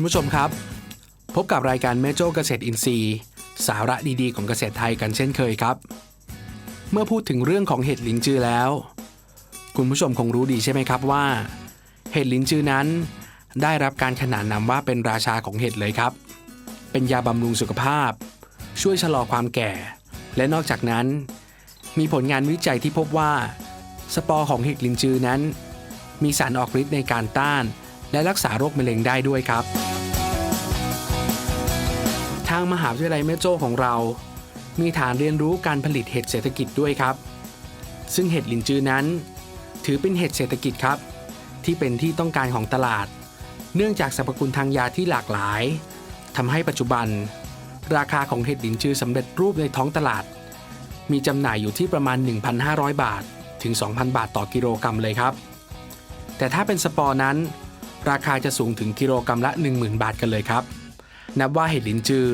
คุณผู้ชมครับ พบกับรายการแม่โจ้เกษตรอินทรีย์ สาระดีๆ ของเกษตรไทยกันเช่นเคยครับ เมื่อพูดถึงเรื่องของเห็ดหลินจือแล้ว คุณผู้ชมคงรู้ดีใช่ไหมครับว่า เห็ดหลินจือนั้น ได้รับการขนานนามว่าเป็นราชาของเห็ดเลยครับ เป็นยาบำรุงสุขภาพ ช่วยชะลอความแก่ และนอกจากนั้น มีผลงานวิจัยที่พบว่า สปอร์ของเห็ดลินจือนั้น มีสารออกฤทธิ์ในการต้านและรักษาโรคมะเร็งได้ด้วยครับางมหาวิทยาลัยแม่โจ้ของเรา มีฐานเรียนรู้การผลิตเห็ดเศรษฐกิจด้วยครับ ซึ่งเห็ดลินจือนั้น ถือเป็นเห็ดเศรษฐกิจครับ ที่เป็นที่ต้องการของตลาด เนื่องจากสรรพคุณทางยาที่หลากหลายทำให้ปัจจุบัน ราคาของเห็ดลินจือสำเร็จรูปในท้องตลาด มีจำหน่ายอยู่ที่ประมาณ 1,500 บาท ถึง 2,000 บาทต่อกิโลกรัมเลยครับ แต่ถ้าเป็นสปอร์นั้น ราคาจะสูงถึงกิโลกรัมละ 10,000 บาทกันเลยครับ นับว่าเห็ดลินจือ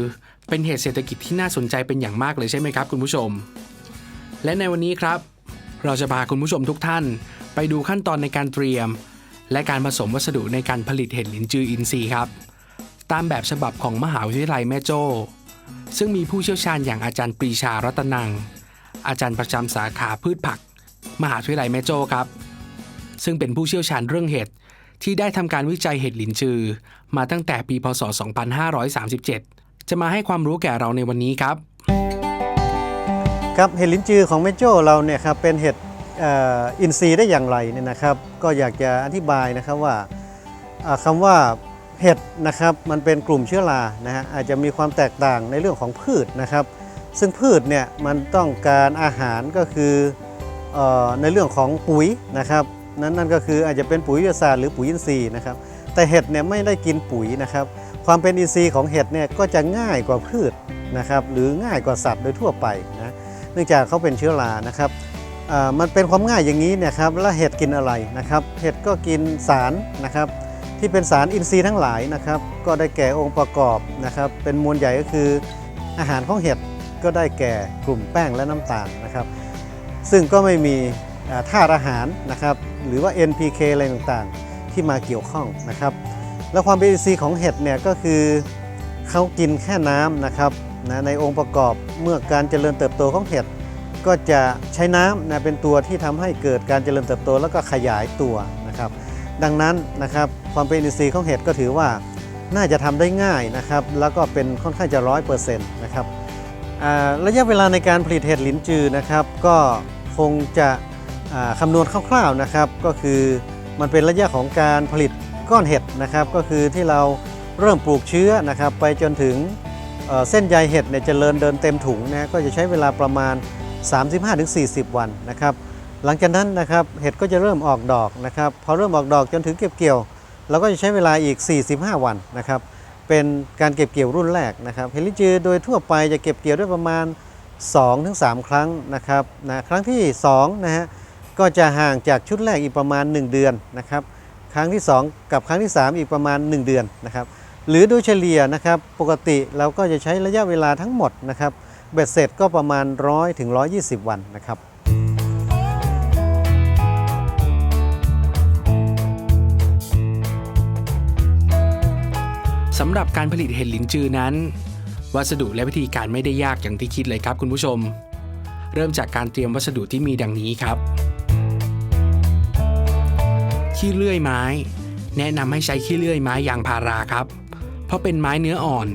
เป็นเห็ดเศรษฐกิจที่น่าสนใจเป็นอย่างมากเลยใช่ไหมครับคุณผู้ชม และในวันนี้ครับ เราจะพาคุณผู้ชมทุกท่าน ไปดูขั้นตอนในการเตรียม และการผสมวัสดุในการผลิตเห็ดลินจืออินทรีย์ครับ ตามแบบฉบับของมหาวิทยาลัยแม่โจ้ ซึ่งมีผู้เชี่ยวชาญอย่างอาจารย์ปรีชารัตนัง อาจารย์ประจำสาขาพืชผัก มหาวิทยาลัยแม่โจ้ครับ ซึ่งเป็นผู้เชี่ยวชาญเรื่องเห็ด ที่ได้ทำการวิจัยเห็ดหลินจือ มาตั้งแต่ปีพศ 2537 จะมาให้ความรู้แก่เราในวันนี้ครับ ครับเห็ดลินจือของแม่โจ้เราเนี่ยครับเป็นเห็ดอินทรีย์ได้อย่างไรเนี่ยนะครับ ก็อยากจะอธิบายนะครับว่าอ่าคำว่าเห็ดนะครับมันเป็นกลุ่มเชื้อรานะฮะอาจจะมีความแตกต่างในเรื่องของพืชนะครับ ซึ่งพืชเนี่ยมันต้องการอาหารก็คืออในเรื่องของปุ๋ยนะครับ นั่นนั่นก็คืออาจจะเป็นปุ๋ยวิทยาศาสตร์หรือปุ๋ยอินทรีย์นะครับแต่เห็ดเนี่ยไม่ได้กินปุ๋ยนะครับความเป็นอินทรีย์ของเห็ดเนี่ยก็จะง่ายกว่าพืชนะครับหรือง่ายกว่าสัตว์โดยทั่วไปนะเนื่องจากเขาเป็นเชื้อรานะครับมันเป็นความง่ายอย่างนี้เนี่ยครับแล้วเห็ดกินอะไรนะครับเห็ดก็กินสารนะครับที่เป็นสารอินทรีย์ทั้งหลายนะครับก็ได้แก่องค์ประกอบนะครับเป็นมวลใหญ่ก็คืออาหารของเห็ดก็ได้แก่กลุ่มแป้งและน้ำตาลนะครับ ซึ่งก็ไม่มี ธาตุอาหารนะครับหรือว่า NPK อะไรต่างๆ ที่มาเกี่ยวข้องนะครับ แล้วความเป็นอินทรีย์ของเห็ดเนี่ยก็คือเขากินแค่น้ำนะครับนะในองค์ประกอบเมื่อการเจริญเติบโตของเห็ดก็จะใช้น้ำนะเป็นตัวที่ทำให้เกิดการเจริญเติบโตแล้วก็ขยายตัวนะครับ ดังนั้นนะครับความเป็นอินทรีย์ของเห็ดก็ถือว่าน่าจะทำได้ง่ายนะครับ แล้วก็เป็นค่อนข้างจะร้อยเปอร์เซ็นต์นะครับระยะเวลาในการผลิตเห็ดหลินจือนะครับ ก็คงจะ คำนวณคร่าวๆนะครับ ก็คือมันเป็นระยะของการผลิตก้อนเห็ดนะครับ ก็คือที่เราเริ่มปลูกเชื้อนะครับ ไปจนถึงเส้นใยเห็ดเนี่ยเจริญเดินเต็มถุงนะก็จะใช้เวลาประมาณ 35-40 วันนะครับ หลังจากนั้นนะครับเห็ดก็จะเริ่มออกดอกนะครับพอเริ่มออกดอกจนถึงเก็บเกี่ยวเราก็จะใช้เวลาอีก 45 วันนะครับ เป็นการเก็บเกี่ยวรุ่นแรกนะครับเฮลิจือโดยทั่วไปจะเก็บเกี่ยวได้ประมาณ 2-3 ครั้งนะครับนะครั้งที่2นะฮะ ก็จะห่างจากชุดแรกอีกประมาณ 1 เดือนนะครับ ครั้งที่ 2 กับครั้งที่ 3 อีกประมาณ 1 เดือนนะครับ หรือโดยเฉลี่ยนะครับปกติเราก็จะใช้ระยะเวลาทั้งหมดนะครับเบ็ดเสร็จก็ประมาณ 100ถึง120 วันนะครับสำหรับการผลิตเห็ดหลินจือนั้น วัสดุและวิธีการไม่ได้ยากอย่างที่คิดเลยครับคุณผู้ชม เริ่มจากการเตรียมวัสดุที่มีดังนี้ครับ ขี้เลื่อยไม้ แนะนำให้ใช้ขี้เลื่อยไม้ยางพาราครับ เพราะเป็นไม้เนื้ออ่อน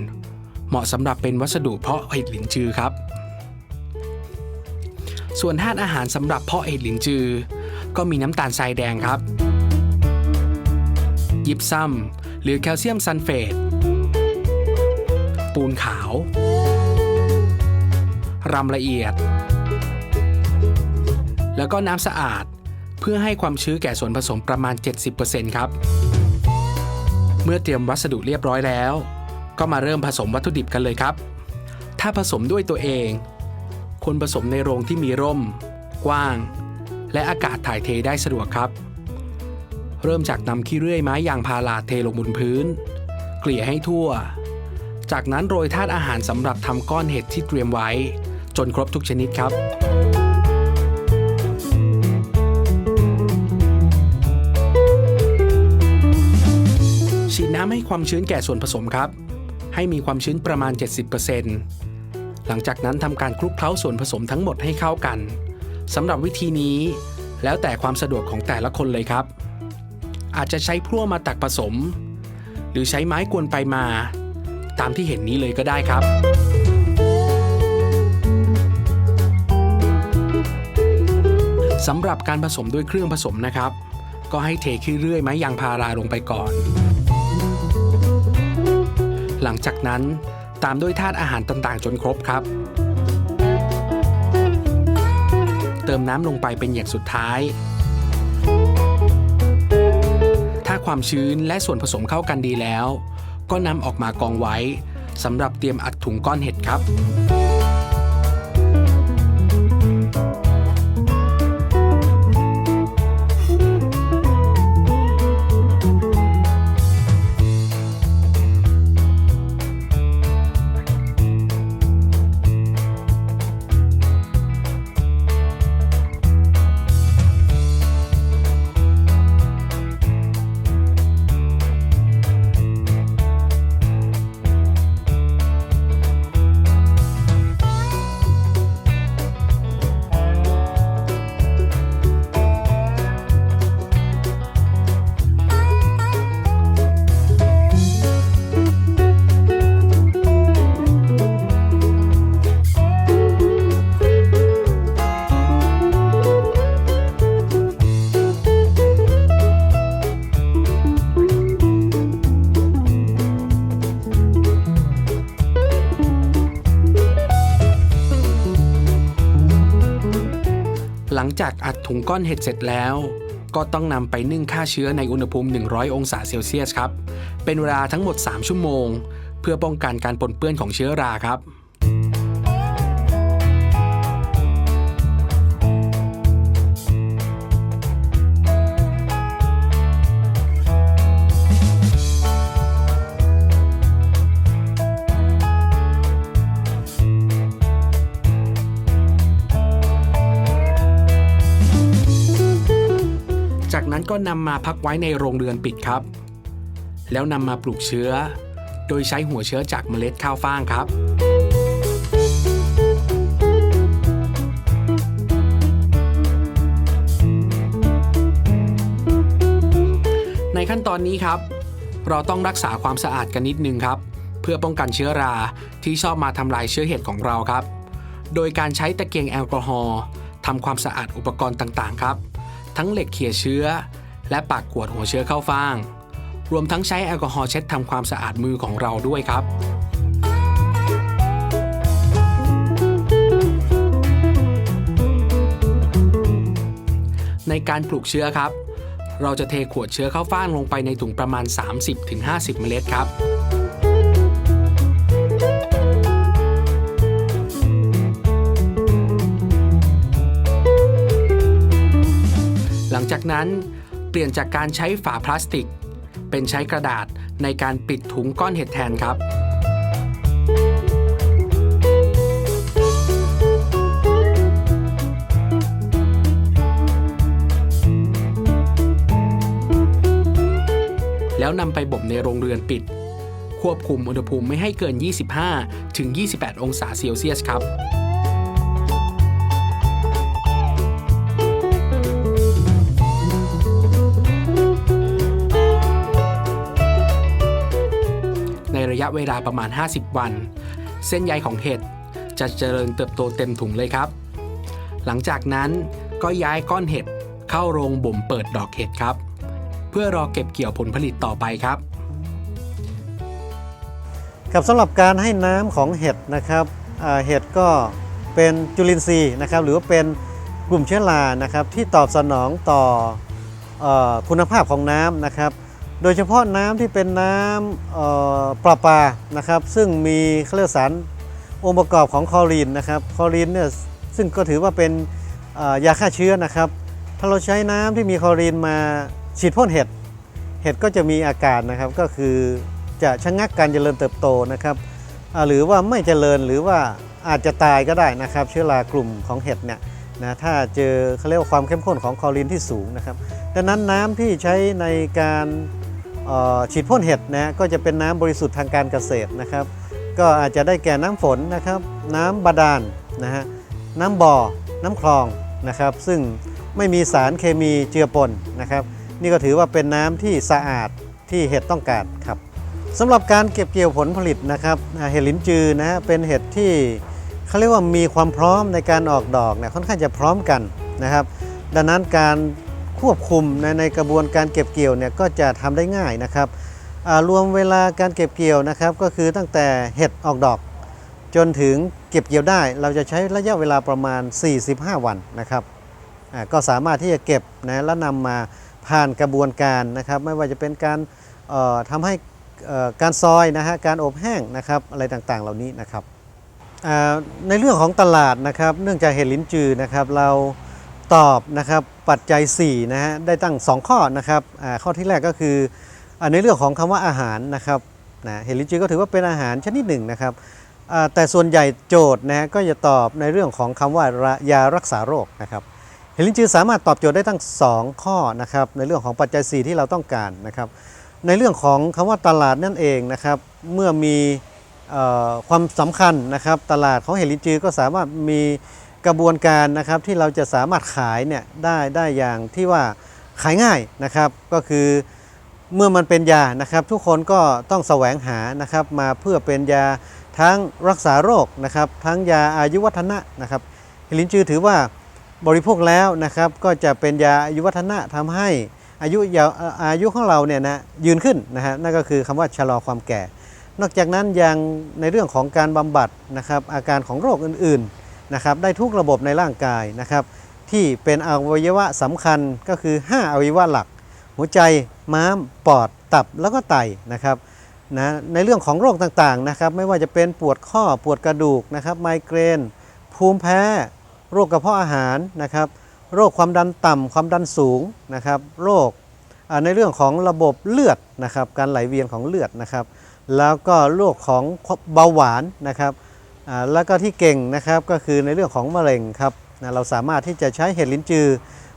เหมาะสำหรับเป็นวัสดุเพาะเห็ดหลินจือครับ ส่วนธาตุอาหารสำหรับเพาะเห็ดหลินจือ ก็มีน้ำตาลทรายแดงครับ ยิปซัมหรือแคลเซียมซัลเฟต ปูนขาวรำละเอียด แล้วก็น้ำสะอาด เพื่อให้ความชื้นแก่ส่วนผสมประมาณ 70%ครับ เมื่อเตรียมวัสดุเรียบร้อยแล้ว ก็มาเริ่มผสมวัตถุดิบกันเลยครับ ถ้าผสมด้วยตัวเอง ควรผสมในโรงที่มีร่ม กว้าง และอากาศถ่ายเทได้สะดวกครับ เริ่มจากนำขี้เลื่อยไม้ยางพาราเทลงบนพื้น เกลี่ยให้ทั่ว จากนั้นโรยธาตุอาหารสำหรับทำก้อนเห็ดที่เตรียมไว้ จนครบทุกชนิดครับ ความชื้นแก่ส่วนผสมครับ ให้มีความชื้นประมาณ 70%หลังจากนั้นทำการคลุกเคล้าส่วนผสมทั้งหมดให้เข้ากันสำหรับวิธีนี้ แล้วแต่ความสะดวกของแต่ละคนเลยครับ อาจจะใช้พลั่วมาตักผสม หรือใช้ไม้กวนไปมา ตามที่เห็นนี้เลยก็ได้ครับสำหรับการผสมด้วยเครื่องผสมนะครับ ก็ให้เทขี้เลื่อยไม้ยางพาราลงไปก่อน หลังจากนั้นตามด้วยธาตุอาหารต่างๆ จนครบครับ เติมน้ำลงไปเป็นอย่างสุดท้าย ถ้าความชื้นและส่วนผสมเข้ากันดีแล้ว ก็นำออกมากองไว้สำหรับเตรียมอัดถุงก้อนเห็ดครับ หลังจากอัดถุงก้อนเห็ดเสร็จแล้ว ก็ต้องนำไปนึ่งฆ่าเชื้อในอุณหภูมิ 100 องศาเซลเซียสครับ เป็นเวลาทั้งหมด 3 ชั่วโมง เพื่อป้องกันการปนเปื้อนของเชื้อราครับ ก็นำมาพักไว้ในโรงเรือนปิดครับ แล้วนำมาปลูกเชื้อ โดยใช้หัวเชื้อจากเมล็ดข้าวฟ่างครับในขั้นตอนนี้ครับ เราต้องรักษาความสะอาดกันนิดนึงครับ เพื่อป้องกันเชื้อราที่ชอบมาทำลายเชื้อเห็ดของเราครับ โดยการใช้ตะเกียงแอลกอฮอล์ทำความสะอาดอุปกรณ์ต่างๆ ครับ ทั้งเหล็กเขี่ยเชื้อ และปากขวดหัวเชื้อเข้าฟาง รวมทั้งใช้แอลกอฮอล์เช็ดทำความสะอาดมือของเราด้วยครับในการปลูกเชื้อครับ เราจะเทขวดเชื้อเข้าฟ่างลงไปในถุงประมาณ 30-50 เมล็ดครับ หลังจากนั้น เปลี่ยนจากการใช้ฝาพลาสติก เป็นใช้กระดาษในการปิดถุงก้อนเห็ดแทนครับแล้วนำไปบ่มในโรงเรือนปิด ควบคุมอุณหภูมิไม่ให้เกิน 25 ถึง 28 องศาเซลเซียสครับ เวลาประมาณ 50 วัน เส้นใยของเห็ดจะเจริญเติบโตเต็มถุงเลยครับ หลังจากนั้นก็ย้ายก้อนเห็ดเข้าโรงบ่มเปิดดอกเห็ดครับ เพื่อรอเก็บเกี่ยวผลผลิตต่อไปครับครับสำหรับการให้น้ำของเห็ดนะครับเห็ดก็เป็นจุลินทรีย์นะครับ หรือว่าเป็นกลุ่มเชื้อรานะครับที่ตอบสนองต่อออคุณภาพของน้ำนะครับ โดยเฉพาะน้ำที่เป็นน้ำเอ่อประปานะครับ ซึ่งมีเขาเรียกสารองค์ประกอบของคอรีนนะครับคอรีนเนี่ยซึ่งก็ถือว่าเป็นยาฆ่าเชื้อนะครับ ถ้าเราใช้น้ำที่มีคอรีนมาฉีดพ่นเห็ดเห็ดก็จะมีอาการนะครับก็คือจะชะงักการเจริญเติบโตนะครับ หรือว่าไม่เจริญหรือว่าอาจจะตายก็ได้นะครับ เชื้อรากลุ่มของเห็ดเนี่ยนะถ้าเจอเขาเรียกว่าความเข้มข้นของคอรีนที่สูงนะครับ ดังนั้นน้ำที่ใช้ในการ ฉีดพ่นเห็ดนะก็จะเป็นน้ำบริสุทธิ์ทางการเกษตรนะครับ ก็อาจจะได้แก่น้ำฝนนะครับ น้ำบาดาลนะฮะน้ำบ่อ น้ำคลองนะครับ ซึ่งไม่มีสารเคมีเจือปนนะครับ นี่ก็ถือว่าเป็นน้ำที่สะอาดที่เห็ดต้องการครับสำหรับการเก็บเกี่ยวผลผลิตนะครับเห็ดลิ้นจือนะฮะเป็นเห็ดที่เขาเรียกว่ามีความพร้อมในการออกดอกเนี่ยค่อนข้างจะพร้อมกันนะครับ ดังนั้นการ ควบคุมในในกระบวนการเก็บเกี่ยวเนี่ยก็จะทำได้ง่ายนะครับรวมเวลาการเก็บเกี่ยวนะครับ ก็คือตั้งแต่เห็ดออกดอก จนถึงเก็บเกี่ยวได้ เราจะใช้ระยะเวลาประมาณ 45 วันนะครับก็สามารถที่จะเก็บนะแล้วนำมาผ่านกระบวนการนะครับ ไม่ว่าจะเป็นการทำให้การซอยนะฮะการอบแห้งนะครับอะไรต่างๆ เหล่านี้นะครับในเรื่องของตลาดนะครับ เนื่องจากเห็ดลิ้นจือนะครับเรา ตอบนะครับปัจจัย4นะฮะได้ตั้ง 2 ข้อนะครับข้อที่แรกก็คือในเรื่องของคำว่าอาหารนะครับนะเห็ดลิ้นจือก็ถือว่าเป็นอาหารชนิดหนึ่งนะครับแต่ส่วนใหญ่โจทย์นะฮะก็จะตอบในเรื่องของคำว่ายารักษาโรคนะครับเฮลิจือสามารถตอบโจทย์ได้ทั้ง 2 ข้อนะครับในเรื่องของปัจจัย 4 ที่เราต้องการนะครับในเรื่องของคำว่าตลาดนั่นเองนะครับเมื่อมีความสำคัญนะครับตลาดของเฮลิจือก็สามารถมี กระบวนการนะครับที่เราจะสามารถขายเนี่ยได้ได้อย่างที่ว่าขายง่ายนะครับก็คือเมื่อมันเป็นยานะครับ ทุกคนก็ต้องแสวงหานะครับมาเพื่อเป็นยาทั้งรักษาโรคนะครับ ทั้งยาอายุวัฒนะนะครับเฮลินจือถือว่าบริโภคแล้วนะครับก็จะเป็นยาอายุวัฒนะทำให้อายุยาอายุของเราเนี่ยนะยืนขึ้นนะฮะนั่นก็คือคำว่าชะลอความแก่ นอกจากนั้นยังในเรื่องของการบำบัดนะครับอาการของโรคอื่นๆ นะครับได้ทุกระบบในร่างกายนะครับที่เป็นอวัยวะสำคัญก็คือ 5 อวัยวะหลัก หัวใจม้าม ปอด ตับแล้วก็ไตนะครับนะในเรื่องของโรคต่างๆนะครับไม่ว่าจะเป็นปวดข้อปวดกระดูกนะครับไมเกรน ภูมิแพ้ โรคกระเพาะอาหารนะครับโรคความดันต่ำความดันสูงนะครับโรคในเรื่องของระบบเลือดนะครับการไหลเวียนของเลือดนะครับแล้วก็โรคของเบาหวานนะครับ แล้วก็ที่เก่งนะครับก็คือในเรื่องของมะเร็งครับนะเราสามารถที่จะใช้เห็ดลิ้นจือ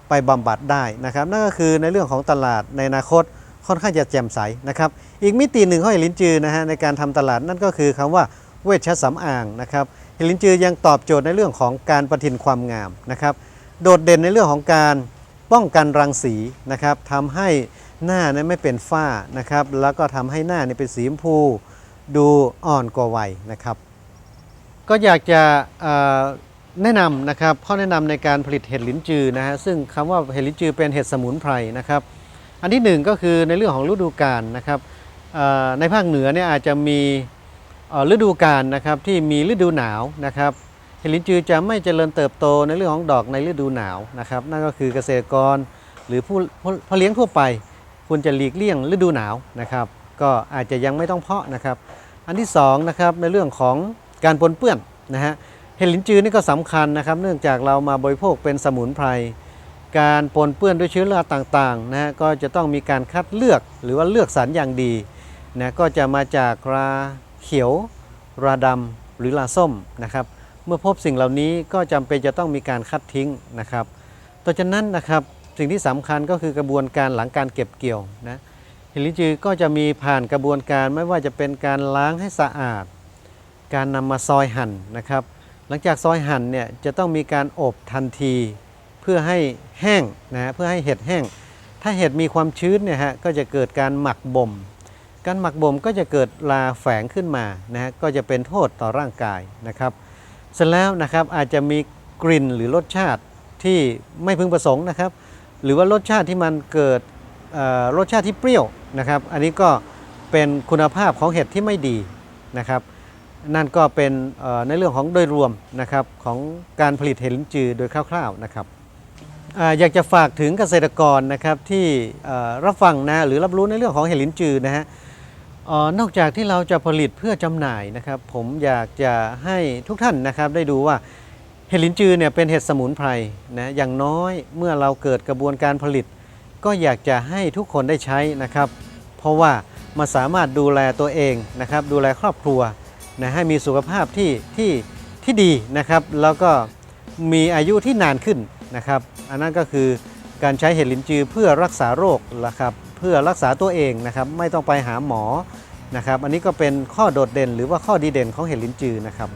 ไปบำบัดได้นะครับ นั่นก็คือในเรื่องของตลาดในอนาคตค่อนข้างจะแจ่มใสนะครับ อีกมิติหนึ่งของเฮลินจือนะฮะในการทำตลาดนั่นก็คือคำว่าเวชสำอางนะครับเฮลินจือยังตอบโจทย์ในเรื่องของการประทินความงามนะครับ โดดเด่นในเรื่องของการป้องกันรังสีนะครับทำให้หน้านั้นไม่เป็นฝ้านะครับ แล้วก็ทำให้หน้าเนี่ยเป็นสีชมพู ดูอ่อนกว่าวัยนะครับ ก็อยากจะแนะนำนะครับข้อแนะนำในการผลิตเห็ดลิ้นจือนะฮะซึ่งคำว่าเห็ดลิ้นจือเป็นเห็ดสมุนไพรนะครับ อันที่หนึ่งก็คือในเรื่องของฤดูกาลนะครับในภาคเหนือเนี่ยอาจจะมีฤดูกาลนะครับที่มีฤดูหนาวนะครับเห็ดลิ้นจือจะไม่เจริญเติบโตในเรื่องของดอกในฤดูหนาวนะครับ นั่นก็คือเกษตรกรหรือผู้ผู้ผู้เลี้ยงทั่วไปควรจะหลีกเลี่ยงฤดูหนาวนะครับ ก็อาจจะยังไม่ต้องเพาะนะครับ อันที่สองนะครับในเรื่องของ การปนเปื้อนนะฮะเห็ดลินจือนี่ก็สำคัญนะครับ เนื่องจากเรามาบริโภคเป็นสมุนไพร การปนเปื้อนด้วยเชื้อราต่างๆนะฮะก็จะต้องมีการคัดเลือกหรือว่าเลือกสรรอย่างดีนะก็จะมาจากราเขียว ราดำหรือราส้มนะครับ เมื่อพบสิ่งเหล่านี้ก็จำเป็นจะต้องมีการคัดทิ้งนะครับต่อจากนั้นนะครับสิ่งที่สำคัญก็คือกระบวนการหลังการเก็บเกี่ยวนะเฮลินจือก็จะมีผ่านกระบวนการไม่ว่าจะเป็นการล้างให้สะอาด การนำมาซอยหั่นนะครับ หลังจากซอยหั่นเนี่ยจะต้องมีการอบทันที เพื่อให้แห้งนะฮะเพื่อให้เห็ดแห้ง ถ้าเห็ดมีความชื้นเนี่ยฮะก็จะเกิดการหมักบ่ม การหมักบ่มก็จะเกิดลาแฝงขึ้นมานะฮะก็จะเป็นโทษต่อร่างกายนะครับเสร็จแล้วนะครับอาจจะมีกลิ่นหรือรสชาติที่ไม่พึงประสงค์นะครับ หรือว่ารสชาติที่มันเกิดรสชาติที่เปรี้ยวนะครับ อันนี้ก็เป็นคุณภาพของเห็ดที่ไม่ดีนะครับ นั่นก็เป็นในเรื่องของโดยรวมนะครับของการผลิตเห็ดลิ้นจือโดยคร่าวๆนะครับอยากจะฝากถึงเกษตรกรนะครับที่รับฟังนะหรือรับรู้ในเรื่องของเห็ดลิ้นจือนะฮะนอกจากที่เราจะผลิตเพื่อจำหน่ายนะครับ ผมอยากจะให้ทุกท่านนะครับได้ดูว่าเห็ดลิ้นจือเนี่ยเป็นเห็ดสมุนไพรนะอย่างน้อยเมื่อเราเกิดกระบวนการผลิต ก็อยากจะให้ทุกคนได้ใช้นะครับ เพราะว่ามันสามารถดูแลตัวเองนะครับดูแลครอบครัว นะให้มีสุขภาพที่ที่ที่ดีนะครับ แล้วก็มีอายุที่นานขึ้นนะครับ อันนั้นก็คือการใช้เห็ดลินจือเพื่อรักษาโรคละครับเพื่อรักษาตัวเองนะครับ ไม่ต้องไปหาหมอนะครับ อันนี้ก็เป็นข้อโดดเด่น หรือว่าข้อดีเด่นของเห็ดลินจือนะครับ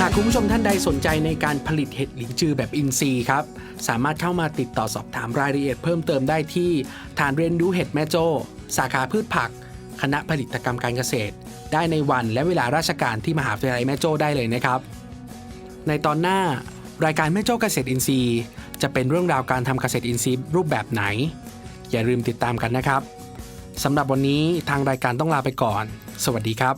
หากคุณผู้ชมท่านใดสนใจในการผลิตเห็ดหลินจือแบบอินทรีย์ครับ สามารถเข้ามาติดต่อสอบถามรายละเอียดเพิ่มเติมได้ที่ฐานเรียนรู้เห็ดแม่โจ้ สาขาพืชผัก คณะผลิตกรรมการเกษตร ได้ในวันและเวลาราชการที่มหาวิทยาลัยแม่โจ้ได้เลยนะครับ ในตอนหน้ารายการแม่โจ้เกษตรอินทรีย์ จะเป็นเรื่องราวการทำเกษตรอินทรีย์รูปแบบไหน อย่าลืมติดตามกันนะครับสำหรับวันนี้ทางรายการต้องลาไปก่อน สวัสดีครับ